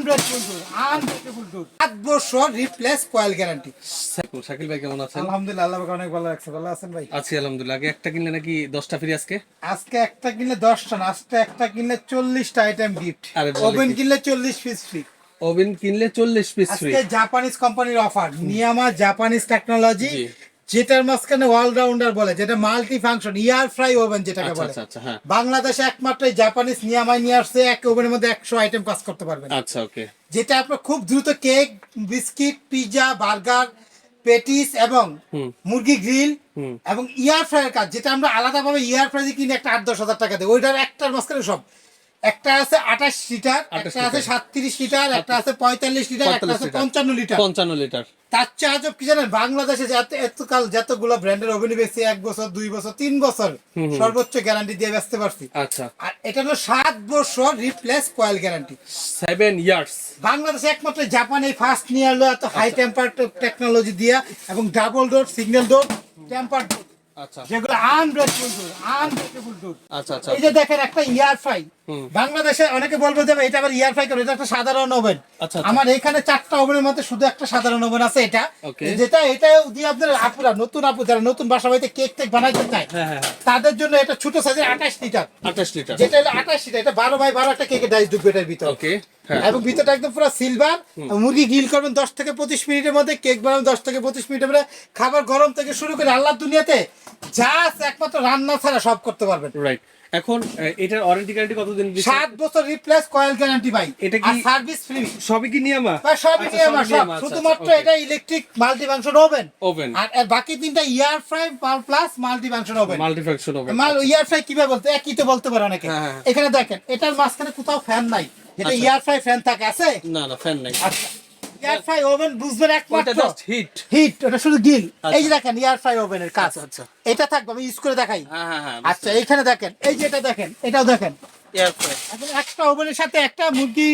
Unbreakable unbreakable door সাত বছর replace coil guarantee Shakil- Shakil ভাই কেমন আছেন? আলহামদুলিল্লাহ আল্লাহ পাক অনেক ভালো লাগছে ভালো আছেন ভাই? আছি আলহামদুলিল্লাহ। আগে একটা কিনলে নাকি দশটা ফ্রি আজকে? আজকে একটা কিনলে দশটা না আজকে একটা কিনলে চল্লিশটা আইটেম গিফট আরে ওভেন কিনলে চল্লিশ পিস ফ্রি ওভেন কিনলে চল্লিশ পিস ফ্রি আজকে জাপানিজ কোম্পানির অফার নিয়ামা জাপানিজ টেকনোলজি। যেটার মাঝখানে অলরাউন্ডার বলে যেটা multi function air fry oven যেটাকে আচ্ছা বলে। আচ্ছা আচ্ছা হ্যাঁ। বাংলাদেশে একমাত্র জাপানিজ নিয়ামায় নিয়ে আসছে এক ওভেনের মধ্যে একশো আইটেম কাজ করতে পারবেন আচ্ছা ওকে যেটা আপনার খুব দ্রুত cake biscuit pizza burger patties এবং মুরগি গ্রিল এবং ইয়ার ফ্রাইয়ের কাজ যেটা আমরা আলাদাভাবে ইয়ার ফ্রাই কিনে একটা আট দশ হাজার টাকা দেয় ওইটার একটার মাঝখানে সব। একটা আছে আঠাশ লিটার একটা আছে। সাতত্রিশ লিটার একটা আছে পঁয়তাল্লিশ লিটার একটা আছে পঞ্চান্ন লিটার। পঞ্চান্ন লিটার। তার চেয়ে আজব কি জানেন? বাংলাদেশে যত এতকাল যতগুলো ব্র্যান্ডের ওভেন বেশি এক বছর দুই বছর তিন বছর সর্বোচ্চ গ্যারান্টি দিয়ে বেচতে পারছি। আচ্ছা। আর এটা হলো সাত বছর replace coil guarantee seven years বাংলাদেশে একমাত্র জাপান এই ফার্স্ট নিয়ে এলো এত হাই টেম্পার টেকনোলজি দিয়া এবং double door signal door temper door আচ্ছা। যেগুলো আনব্রেকেবল ডোর আনব্রেকেবল ডোর আচ্ছা আচ্ছা। এই যে দেখেন একটা ইয়ার হুম। বাংলাদেশে অনেকে বলবে যে এটা আবার ইয়ার ফ্রাই করে এটা একটা সাধারণ ওভেন। আচ্ছা, আচ্ছা। আমার এখানে চারটা ওভেনের মধ্যে শুধু একটা সাধারণ ওভেন আছে এটা। যেটা এটা দিয়ে আপনার আপুরা নতুন আপু যারা নতুন বাসা বাড়িতে কেক টেক বানাইতে চায় হ্যাঁ হ্যাঁ হ্যাঁ। তাদের জন্য এটা ছোট সাইজের আঠাশ লিটার আঠাশ লিটার যেটা হলো আঠাশ লিটার এটা বারো বাই বারো একটা কেকের ডাইস ঢুকবে এটার ভিতরে। ওকে এবং ভিতরটা একদম পুরো সিলভার মুরগি গ্রিল করবেন দশ থেকে পঁচিশ মিনিটের মধ্যে কেক বানাবেন দশ থেকে পঁচিশ মিনিটের মধ্যে। খাবার গরম থেকে শুরু করে আল্লাহর দুনিয়াতে যা একমাত্র রান্না ছাড়া সব করতে পারবেন। রাইট এখন এটার ওয়ারেন্টি গ্যারান্টি কতদিন দিচ্ছে সাত বছর রিপ্লেস কয়েল গ্যারান্টি ভাই। এটা এটা কি- সার্ভিস ফ্রি সবই কি নিয়ামা? সবই আচ্ছা, নিয়ে আমার সবই সব। নিয়ামা, আচ্ছা, শুধুমাত্র আচ্ছা, এটা electric multi function oven Oven। আর এর বাকি তিনটা air fry plus multi function oven multifunction oven মাল ইয়ার ফ্রাই কীভাবে বলতে একই তো বলতে পারে অনেকে। হ্যাঁ, হ্যাঁ। এখানে দেখেন এটার মাঝখানে কোথাও ফ্যান নাই। আচ্ছা। ইয়ার ফ্রাই ফ্যান থাকে আছে? না না ফ্যান নাই। আচ্ছা। ইয়ার ফ্রাই ওভেন বুঝবেন একমাত্র। হিট হিট ওটা শুধু গিল আচ্ছা। এই যে দেখেন ইয়ার ফ্রাই ওভেনের কাজ। আচ্ছা, আচ্ছা। এটা থাকবে আমি ইউজ করে দেখাই। হ্যাঁ হ্যাঁ হ্যাঁ আচ্ছা দেখেন এই যে এটা দেখেন এটাও দেখেন। এয়ার ফ্রাই একটা ওভেনের সাথে একটা মুরগি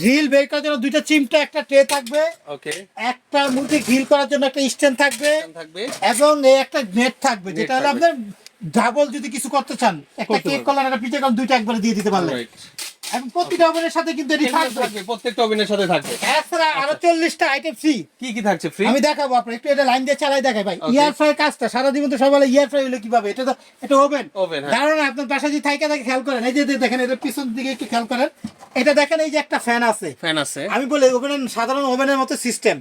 গ্রিল বের করার জন্য দুইটা চিমটা একটা ট্রে থাকবে। ওকে একটা মুরগি গ্রিল করার জন্য একটা স্ট্যান্ড থাকবে। থাকবে। এবং এই একটা নেট থাকবে যেটা হলো আপনার ডাবল যদি কিছু করতে চান একটা কেক কলার একটা পিঠে করলেন দুইটা একবারে দিয়ে দিতে পারলেন প্রতিটা ওভেনের সাথে কিন্তু এটি থাকবে। প্রত্যেকটা ওভেনের সাথে থাকবে। এছাড়া আরও চল্লিশটা আইটেম ফ্রি কি কি থাকছে? ফ্রি আমি দেখাবো আপনার একটু এটা লাইন দিয়ে চালাই দেখাই ভাই। ইয়ার ফ্রাই কাজটা সারাদিন তো সবাই বলে ইয়ার ফ্রাই হলো কীভাবে? এটা তো এটা ওভেন হ্যাঁ। কারণ আপনার বাসা যদি থাইকা থাকে খেয়াল করেন। এই যে দেখেন এটা পিছন দিকে একটু খেয়াল করেন। এটা দেখেন এই যে একটা ফ্যান আছে। ফ্যান আছে। আমি বলি ওভেনের সাধারণ ওভেনের মতো সিস্টেম।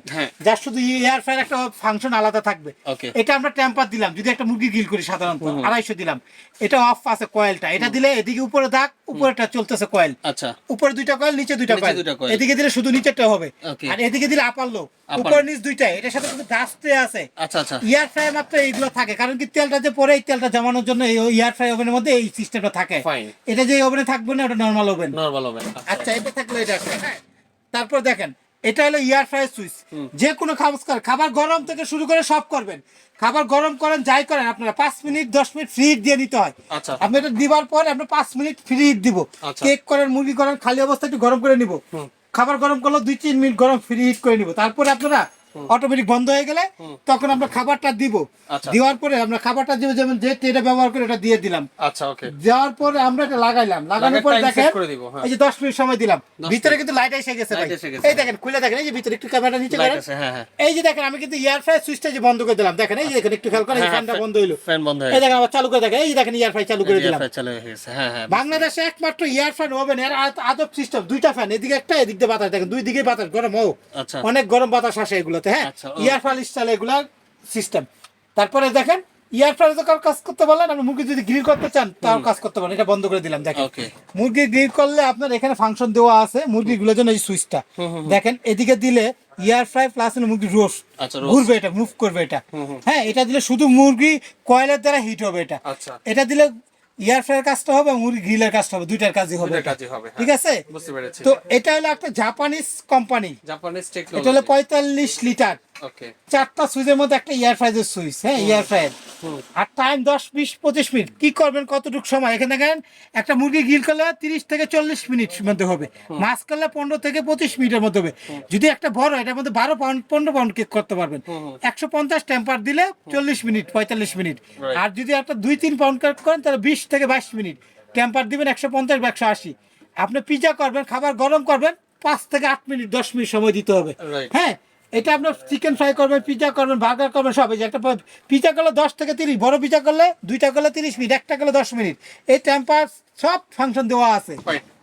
যার শুধু এয়ার ফ্রাইয়ের একটা ফাংশন আলাদা থাকবে। এটা আমরা টেম্পার দিলাম। যদি একটা মুরগি গ্রিল করি সাধারণত আড়াইশো দিলাম। এটা অফ আছে কয়েলটা এটা দিলে এদিকে উপরে দাগ উপরেটা চলতেছে কয়েল আচ্ছা। উপরে দুইটা কয়েল নিচে দুইটা কয়েল এদিকে দিলে শুধু নিচেরটা হবে। আর এদিকে দিলে আপার লো উপর নিচ দুইটা এটার সাথে কিন্তু আছে। আচ্ছা আচ্ছা। ইয়ার ফ্রাই মাত্র এইগুলো থাকে। কারণ কি তেলটা যে পরে এই তেলটা জমানোর জন্য এই ইয়ার ফ্রাই ওভেনের মধ্যে এই সিস্টেমটা থাকে। এটা যে ওভেনে থাকবে না ওটা নর্মাল ওভেন নরমাল ওভেন আচ্ছা এটা থাকল এটা। তারপর দেখেন এটা হলো ইয়ার ফ্রাই সুইচ যে কোনো খাবার খাবার গরম থেকে শুরু করে সব করবেন। খাবার গরম করেন যাই করেন আপনারা পাঁচ মিনিট দশ মিনিট ফ্রি দিয়ে নিতে হয়। আচ্ছা। আপনি এটা দিবার পর আপনি পাঁচ মিনিট ফ্রি দিব। আচ্ছা। কেক করেন মুরগি করেন খালি অবস্থা একটু গরম করে নিব। খাবার গরম করল দুই তিন মিনিট গরম ফ্রি হিট করে নিব। তারপরে আপনারা অটোমেটিক বন্ধ হয়ে গেলে তখন আমরা খাবারটা দিব। আচ্ছা। দেওয়ার পরে আমরা খাবারটা দিব যেমন যে ট্রেটা ব্যবহার করে এটা দিয়ে দিলাম। আচ্ছা ওকে দেওয়ার পরে আমরা এটা লাগাইলাম। লাগানোর পরে দেখেন হ্যাঁ। এই যে দশ মিনিট সময় দিলাম। ভিতরে কিন্তু লাইট এসে গেছে ভাই। এই দেখেন খুলে দেখেন এই যে ভিতরে একটু ক্যামেরাটা নিচে করেন। হ্যাঁ হ্যাঁ। এই যে দেখেন আমি কিন্তু ইয়ার ফ্রাই সুইচটা যে বন্ধ করে দিলাম। দেখেন এই যে দেখেন একটু খেয়াল করেন ফ্যানটা বন্ধ হইল। fan বন্ধ হয়ে এই দেখেন আবার চালু করে দেখেন এই যে দেখেন ইয়ার ফ্রাই চালু করে দিলাম। চালু হয়ে গেছে হ্যাঁ হ্যাঁ বাংলাদেশে একমাত্র ইয়ার ফ্যান ওভেন এর আদ- আদব সিস্টেম দুইটা ফ্যান এদিকে একটা এদিক দিয়ে বাতাস দেখেন দুই দিকে বাতাস গরম হোক আচ্ছা। অনেক গরম বাতাস আসে এগুলোতে হ্যাঁ ইয়ার ফ্যান স্টাইল এগুলা সিস্টেম তারপরে দেখেন ইয়ার তো কারও কাজ করতে পারলেন আপনি মুরগি যদি গ্রিল করতে চান তাও কাজ করতে পারেন এটা বন্ধ করে দিলাম দেখেন। মুরগি গ্রিল করলে আপনার এখানে ফাংশন দেওয়া আছে মুরগি মুরগিগুলোর জন্য এই সুইচটা দেখেন এদিকে দিলে ইয়ার ফ্রাই প্লাস মুরগি রোস্ট। ঘুরবে এটা মুভ করবে এটা। হ্যাঁ এটা দিলে শুধু মুরগি কয়েলের দ্বারা হিট হবে এটা। আচ্ছা। এটা দিলে ইয়ার ফ্রাইয়ের কাজটা হবে এবং গ্রিলের কাজটা হবে দুইটার কাজই হবে। কাজই হবে, হ্যাঁ। ঠিক আছে? বুঝতে পেরেছি। তো এটা হলো একটা জাপানিজ কোম্পানি জাপানিজ এটা হলো টেকনোলজি পঁয়তাল্লিশ লিটার। ওকে চারটা সুইচের মধ্যে একটা ইয়ার ফ্রাইজের সুইচ হ্যাঁ ইয়ার ফ্রাইয়ের আর টাইম দশ বিশ পঁচিশ মিনিট। কি করবেন কতটুকু সময়? এখানে দেখেন একটা মুরগি গিল করলে তিরিশ থেকে চল্লিশ মিনিট মধ্যে হবে। মাছ করলে পনেরো থেকে পঁচিশ মিনিটের মধ্যে হবে। যদি একটা বড় এটার মধ্যে বারো পাউন্ড পনেরো পাউন্ড কেক করতে পারবেন। একশো পঞ্চাশ টেম্পার দিলে চল্লিশ মিনিট পঁয়তাল্লিশ মিনিট। আর যদি একটা দুই তিন পাউন্ড কেক করেন তাহলে বিশ থেকে বাইশ মিনিট। টেম্পার দিবেন একশো পঞ্চাশ বা একশো আশি। আপনি পিজা করবেন খাবার গরম করবেন পাঁচ থেকে আট মিনিট দশ মিনিট সময় দিতে হবে। হ্যাঁ? এটা আপনার চিকেন ফ্রাই করবেন পিজা করবেন বার্গার করবেন সব এই যে একটা পিজা করলে দশ থেকে তিরিশ বড় পিজা করলে দুইটা করলে তিরিশ মিনিট একটা করলে দশ মিনিট। এই টেম্পার সব ফাংশন দেওয়া আছে।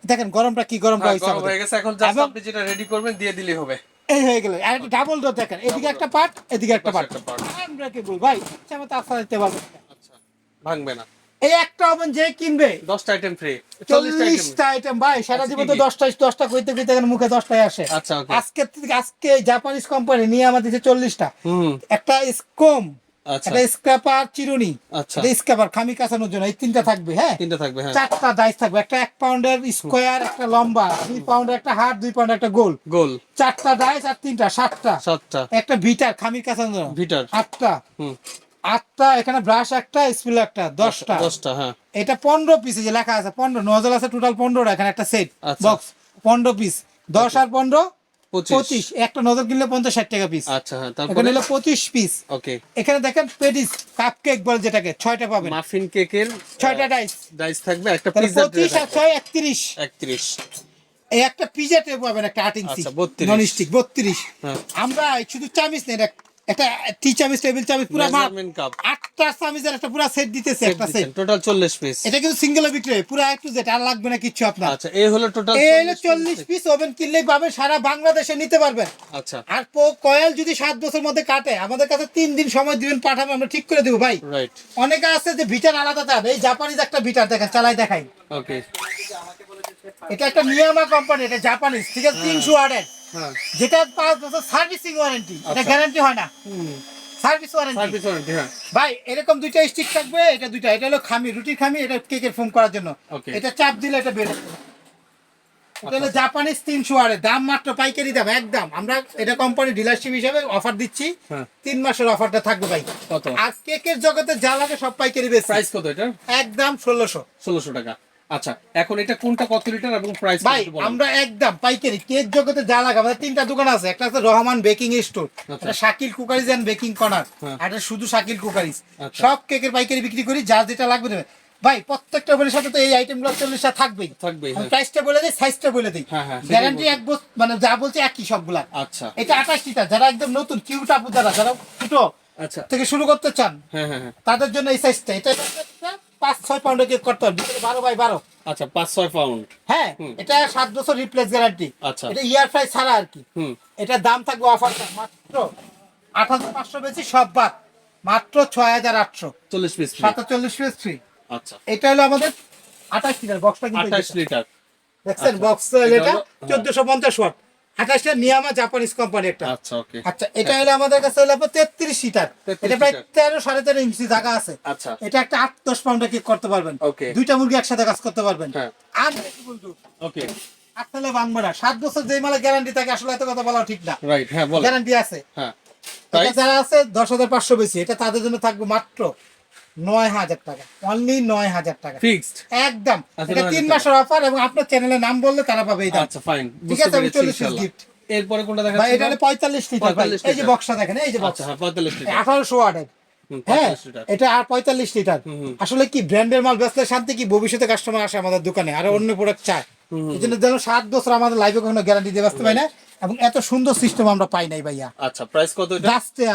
দেখেন গরমটা কি গরমটা হ্যাঁ, হয়েছে গরম হয়ে গেছে এখন জাস্ট আপনি যেটা রেডি করবেন দিয়ে দিলেই হবে। এই হয়ে গেল। আর একটা ডাবল ডোর দেখেন এদিকে একটা পার্ট এদিকে একটা পার্ট একটা part। আনব্রেকেবল ভাই ইচ্ছা মতো আস্থা দিতে পারবেন ভাঙবে না। এই একটা ওভেন যে কিনবে দশটা আইটেম ফ্রি চল্লিশটা আইটেম ভাই সারা আচ্ছা, জীবন তো দশটা দশটা কইতে কইতে মুখে দশটাই আসে। আচ্ছা আজকে আজকে জাপানিজ কোম্পানি নিয়ে আমাদের চল্লিশটা। একটা আচ্ছা। একটা স্ক্র্যাপার চিরুনি একটা স্ক্র্যাপার খামি কাঁচানোর জন্য এই তিনটা থাকবে হ্যাঁ? তিনটা থাকবে হ্যাঁ। চারটা ডাইস থাকবে একটা এক পাউন্ডের স্কোয়ার একটা লম্বা দুই পাউন্ডের একটা দুই পাউন্ডের একটা গোল। গোল। চারটা ডাইস আর তিনটা সাতটা। সাতটা। একটা ভিটার খামির কাঁচানোর ভিটার। আটটা। হুম। আটটা এখানে ব্রাশ একটা স্পিল একটা দশটা। দশটা হ্যাঁ। এটা পনেরো পিসে যে লেখা আছে পনেরো। নজল আছে টোটাল পনেরো এখানে একটা সেট আচ্ছা। বক্স পনেরো পিস দশ আর পনেরো পঁচিশ। একটা নজল কিনলে পঞ্চাশ ষাট টাকা পিস আচ্ছা হ্যাঁ তারপরে? পঁচিশ পিস ওকে এখানে দেখেন পেটিস কাপ কেক বলে যেটাকে ছয়টা পাবেন। মাফিন কেকের ছয়টা ডাইস ডাইস থাকবে একটা পিৎজা পঁচিশ আর ছয় একত্রিশ। একত্রিশ। এই একটা পিজা টে পাবেন একটা আট ইঞ্চি আচ্ছা, 32 নন স্টিক বত্রিশ। হ্যাঁ। আমরা শুধু চামিচ নেই একটা টি চামিচ টেবিল চামিচ পুরো মেজারমেন্ট কাপ আটটা চামিচের একটা পুরো সেট দিতেছে একটা সেট টোটাল চল্লিশ পিস এটা কিন্তু সিঙ্গেল বিক্রি হয় পুরো একটু যেটা আর লাগবে না কিচ্ছু আপনার। আচ্ছা এই হলো টোটাল এই হলো চল্লিশ পিস ওভেন কিনলেই পাবেন সারা বাংলাদেশে নিতে পারবেন। আচ্ছা। আর কয়েল যদি সাত বছর মধ্যে কাটে আমাদের কাছে তিন দিন সময় দিবেন পাঠাবেন আমরা ঠিক করে দেবো ভাই। রাইট অনেকে আছে যে ভিটার আলাদা দাম এই জাপানিজ একটা ভিটার দেখেন চালাই দেখাই। ওকে এটা একটা নিয়ামা কোম্পানি এটা জাপানিজ ঠিক আছে? তিনশো ওয়ার্ডের হ্যাঁ যেটা পাঁচ বছর সার্ভিসিং ওয়ারেন্টি এটা আচ্ছা। গ্যারান্টি হয় না। সার্ভিস ওয়ারেন্টি সার্ভিস ওয়ারেন্টি হ্যাঁ। ভাই এরকম দুইটা স্টিক থাকবে এটা দুইটা এটা হলো খামি রুটির খামি এটা কেকের ফোম করার জন্য। এটা চাপ দিলে এটা বের এটা হলো জাপানিজ তিনশো ওয়ার্ডের দাম মাত্র পাইকারি দাম একদম। আমরা এটা কোম্পানি ডিলারশিপ হিসাবে অফার দিচ্ছি। হ্যাঁ। তিন মাসের অফারটা থাকবে ভাই। কত? আর কেকের জগতে যা লাগে সব পাইকারি বেশি প্রাইস কত এটা? একদম ষোলোশো। ষোলোশো টাকা। আচ্ছা এখন এটা কোনটা কত লিটার এবং প্রাইস ভাই আমরা একদম পাইকারি কেক জগতে যা লাগে আমাদের তিনটা দোকান আছে। একটা আছে রহমান বেকিং স্টোর একটা Shakil cookeries and baking corner হ্যাঁ। আর শুধু শাকিল কুকারিজ। আচ্ছা। সব কেকের পাইকারি বিক্রি করি যার যেটা লাগবে ভাই প্রত্যেকটা ওভেনের সাথে তো এই আইটেমগুলো চল্লিশটা থাকবেই। থাকবেই হ্যাঁ। প্রাইসটা বলে দিই সাইজটা বলে দিই। হ্যাঁ, হ্যাঁ, গ্যারান্টি এক বছর মানে যা বলছে একই সবগুলা। আচ্ছা। এটা আঠাশ লিটার যারা একদম নতুন কিউট আপু যারা যারা ছোটো আচ্ছা। থেকে শুরু করতে চান হ্যাঁ হ্যাঁ হ্যাঁ। তাদের জন্য এই সাইজটা এটা পাঁচ ছয় পাউন্ডের কেক করতে হবে। বারো বাই বারো আচ্ছা পাঁচ ছয় পাউন্ড হ্যাঁ এটা সাত বছর রিপ্লেস গ্যারান্টি আচ্ছা। এটা ইয়ার ফ্রাই ছাড়া আর কি। হুম। এটার দাম থাকবে অফারটা মাত্র আট হাজার পাঁচশো বেশি সব বাদ মাত্র ছয় হাজার আটশো। চল্লিশ পিস সাতচল্লিশ পিস ফ্রি আচ্ছা। এটা হলো আমাদের আঠাশ লিটার বক্সটা কিন্তু আঠাশ লিটার দেখছেন আচ্ছা। বক্স এটা এটা চোদ্দশো পঞ্চাশ ওয়াট আঠাশটা নিয়ামা জাপানিজ কোম্পানি একটা। আচ্ছা ওকে আচ্ছা এটা হলো আমাদের কাছে হলো তেত্রিশ 33 এটা প্রায় তেরো সাড়ে তেরো ইঞ্চি জায়গা আছে। আচ্ছা। এটা একটা আট দশ পাউন্ডের কেক করতে পারবেন? Okay. দুইটা মুরগি একসাথে কাজ করতে পারবেন। হ্যাঁ। আর বেশি দুধ ওকে আসলে ভাঙবে না সাত বছর যে মালে গ্যারান্টি থাকে আসলে এত কথা বলা ঠিক না। রাইট হ্যাঁ বলো গ্যারান্টি আছে। হ্যাঁ। যারা আছে দশ হাজার পাঁচশো বেশি এটা তাদের জন্য থাকবে মাত্র নয় হাজার টাকা। অনলি নয় হাজার টাকা। ফিক্সড একদম। আচ্ছা, এটা তিন মাসের অফার এবং আপনার চ্যানেলের নাম বললে তারা পাবে দাম। আচ্ছা ফাইন ঠিক আছে আমি চল্লিশ গিফট এরপরে কোনটা ভাই এটা হলো পঁয়তাল্লিশ লিটার ভাই। এই যে বক্সটা দেখেন এই যে বক্স আচ্ছা হ্যাঁ পঁয়তাল্লিশ লিটার। আঠারোশো ওয়াটের হুম, হ্যাঁ এটা আর পঁয়তাল্লিশ লিটার। আসলে কি ব্র্যান্ডের মাল বেচলে শান্তি কি? ভবিষ্যতে কাস্টমার আসে আমাদের দোকানে আর অন্য প্রোডাক্ট চায়। এই জন্য যেন সাত বছর আমাদের লাইফে কখনো গ্যারান্টি দিয়ে ব্যস্ত না এবং এত সুন্দর সিস্টেম আমরা পাই নাই ভাইয়া। আচ্ছা প্রাইস কত এটা?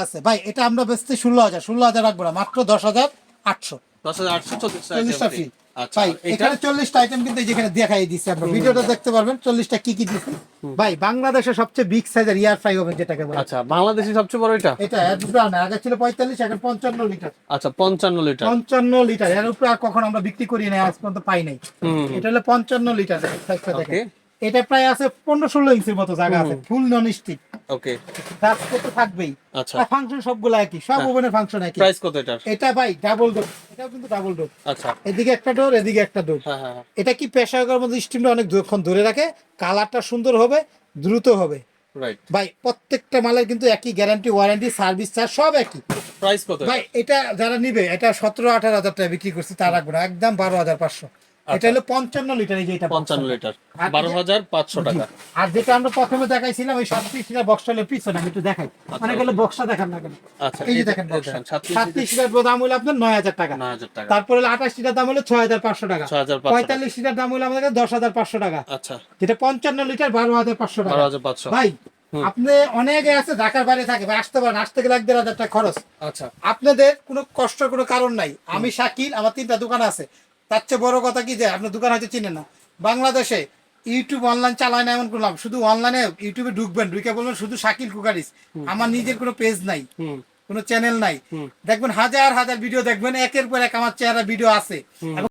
আছে। ভাই এটা আমরা বেচতে ষোলো হাজার ষোলো হাজার রাখব না মাত্র দশ হাজার। আটশো। দশ হাজার আটশো চল্লিশটা ফ্রি আচ্ছা ভাই এটা এখানে চল্লিশটা আইটেম কিন্তু যেখানে দেখাই দিচ্ছি আমরা। ভিডিওটা দেখতে পারবেন চল্লিশটা কি কি দিচ্ছি ভাই বাংলাদেশের সবচেয়ে বিগ সাইজের ইয়ার ফ্রাই ওভেন যেটাকে বলে। আচ্ছা বাংলাদেশি সবচেয়ে বড় এটা? এটা এর দুটো না আগে ছিল পঁয়তাল্লিশ এখন পঞ্চান্ন লিটার আচ্ছা পঞ্চান্ন লিটার পঞ্চান্ন লিটার এর উপরে আর কখন আমরা বিক্রি করি না আজ পর্যন্ত পাই নাই। এটা হলো পঞ্চান্ন লিটার দেখেন। এটা প্রায় আছে পনেরো ষোলো ইঞ্চির মতো জায়গা আছে ফুল নন স্টিক ওকে কাজ করতে থাকবেই আচ্ছা ফাংশন সবগুলো একই সব হ্যাঁ। ওভেনের ফাংশন একই। প্রাইস কত এটার? এটা ভাই ডাবল ডোর এটাও কিন্তু ডাবল ডোর আচ্ছা। এদিকে একটা ডোর এদিকে একটা ডোর হ্যাঁ হ্যাঁ এটা কি কুকারের মধ্যে স্টিমটা অনেক দূরক্ষণ ধরে রাখে? কালারটা সুন্দর হবে দ্রুত হবে। রাইট ভাই প্রত্যেকটা মালের কিন্তু একই গ্যারান্টি ওয়ারেন্টি সার্ভিস চার্জ সব একই। প্রাইস কত ভাই এটা যারা নিবে এটা সতেরো আঠারো হাজার টাকা বিক্রি করছে তা না। একদম বারো হাজার পাঁচশো। এটা হলো পঞ্চান্ন লিটার এই যে এটা পঞ্চান্ন লিটার। বারো হাজার পাঁচশো টাকা। আর যেটা আমরা প্রথমে দেখাইছিলাম ওই সাতত্রিশ লিটার বক্সটা হলো পিছনে আমি একটু দেখাই। অনেক হলো বক্সটা দেখান না কেন? আচ্ছা এই যে দেখেন সাতত্রিশ লিটার। দাম হলো আপনার নয় হাজার টাকা। নয় হাজার টাকা। তারপরে হলো আঠাশ লিটার দাম হলো ছয় হাজার পাঁচশো টাকা। পঁয়তাল্লিশ লিটার দাম হলো আমাদের দশ হাজার পাঁচশো টাকা। আচ্ছা। যেটা পঞ্চান্ন লিটার বারো হাজার পাঁচশো বারো টাকা হাজার পাঁচশো। ভাই আপনি অনেকে আছে ঢাকার বাইরে থাকে আসতে পারেন আসতে গেলে এক দেড় হাজার টাকা খরচ। আচ্ছা। আপনাদের কোনো কষ্টের কোনো কারণ নাই। আমি শাকিল আমার তিনটা দোকান আছে। তার চেয়ে বড় কথা কি যে আপনার দোকান হয়তো চিনেন না। বাংলাদেশে ইউটিউব অনলাইন চালায় না এমন করলাম শুধু অনলাইনে ইউটিউবে ঢুকবেন ঢুকে বলবেন শুধু শাকিল কুকারিস। আমার নিজের কোনো পেজ নাই কোন চ্যানেল নাই। দেখবেন হাজার হাজার ভিডিও দেখবেন একের পর এক আমার চেহারা ভিডিও আছে।